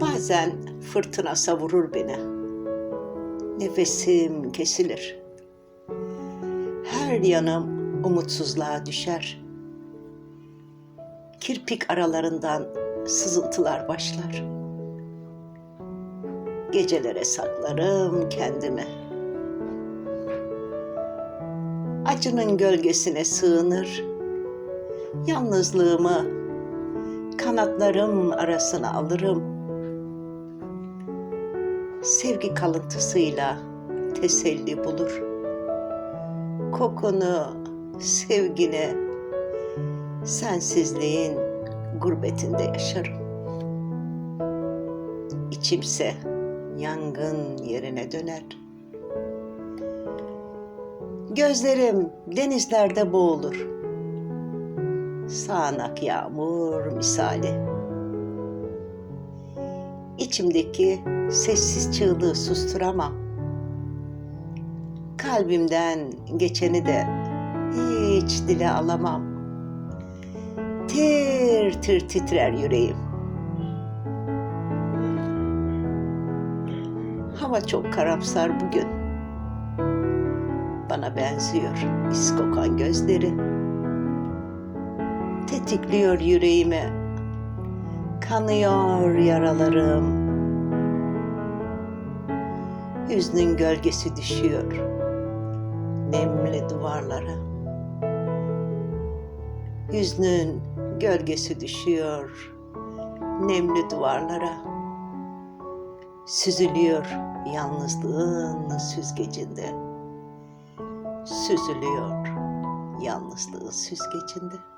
Bazen fırtına savurur beni. Nefesim kesilir. Her yanım umutsuzluğa düşer. Kirpik aralarından sızıntılar başlar. Gecelere saklarım kendimi. Acının gölgesine sığınır. Yalnızlığımı kanatlarım arasına alırım. Sevgi kalıntısıyla teselli bulur. Kokunu, sevgini, sensizliğin gurbetinde yaşarım. İçimse yangın yerine döner. Gözlerim denizlerde boğulur. Sağanak yağmur misali. İçimdeki sessiz çığlığı susturamam. Kalbimden geçeni de hiç dile alamam. Tir tir titrer yüreğim. Hava çok karamsar bugün. Bana benziyor is kokan gözleri. Tetikliyor yüreğimi. Kanıyor yaralarım. Hüznün gölgesi düşüyor nemli duvarlara. Hüznün gölgesi düşüyor nemli duvarlara. Süzülüyor yalnızlığın süzgecinde. Süzülüyor yalnızlığın süzgecinde.